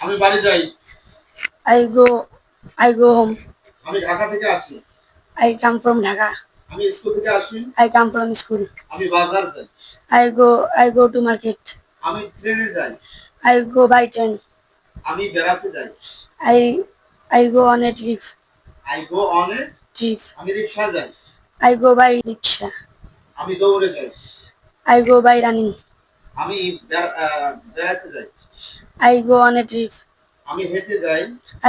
আমি বাড়ি যাই I go I go home. আমি ঢাকা থেকে আসি I come from Dhaka. আমি স্কুল থেকে আসি I come from school. আমি বাজার যাই I go I go to market. আমি ট্রেনে যাই I go by train. আমি বেড়াতে যাই I I go on a trip. I go on a Trip. আমি রিক্সা যাই I go by rickshaw. আমি দৌড়ে যাই I go by running. আমি বেড়াতে যাই I go on a trip. আমি হেঁটে যাই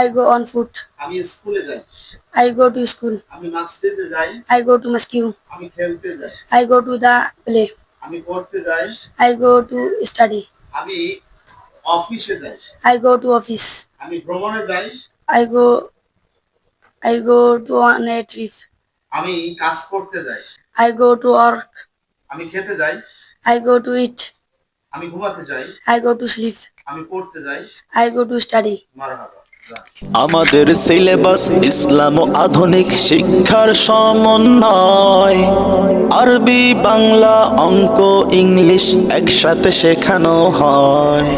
I go on foot. আমি স্কুলে যাই I go to school. আমি নাচতে যাই I go to mosque. আমি খেলতে যাই I go to the play. আমি পড়তে যাই I go to study. আমি অফিসে যাই I go to office. আমি ভ্রমণে যাই I go I go to on a trip. আমি কাজ করতে যাই I go to work. আমি খেতে যাই I go to eat. আমি ঘুমাতে যাই। I go to sleep. আমি পড়তে যাই। I go to study. মারহাবা আমাদের সিলেবাস ইসলাম ও আধুনিক শিক্ষার সমন্বয়। আরবি বাংলা অঙ্ক ইংলিশ একসাথে শেখানো হয়।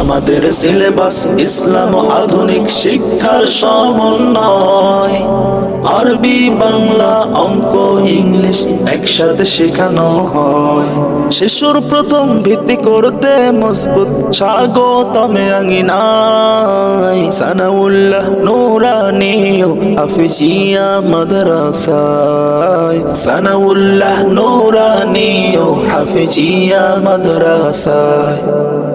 আমাদের সিলেবাস ইসলাম ও আধুনিক শিক্ষার সমন্বয়। আরবি, বাংলা, অঙ্ক, ইংলিশ একসাথে শেখানো হয়। শিশুর প্রথম ভিত্তি করতে মজবুত স্বাগতমে আঙিনায়। সানাউল্লাহ নুরানিও হাফিজিয়া মাদ্রাসায়। সানাউল্লাহ নুরানিও হাফিজিয়া মাদ্রাসায়।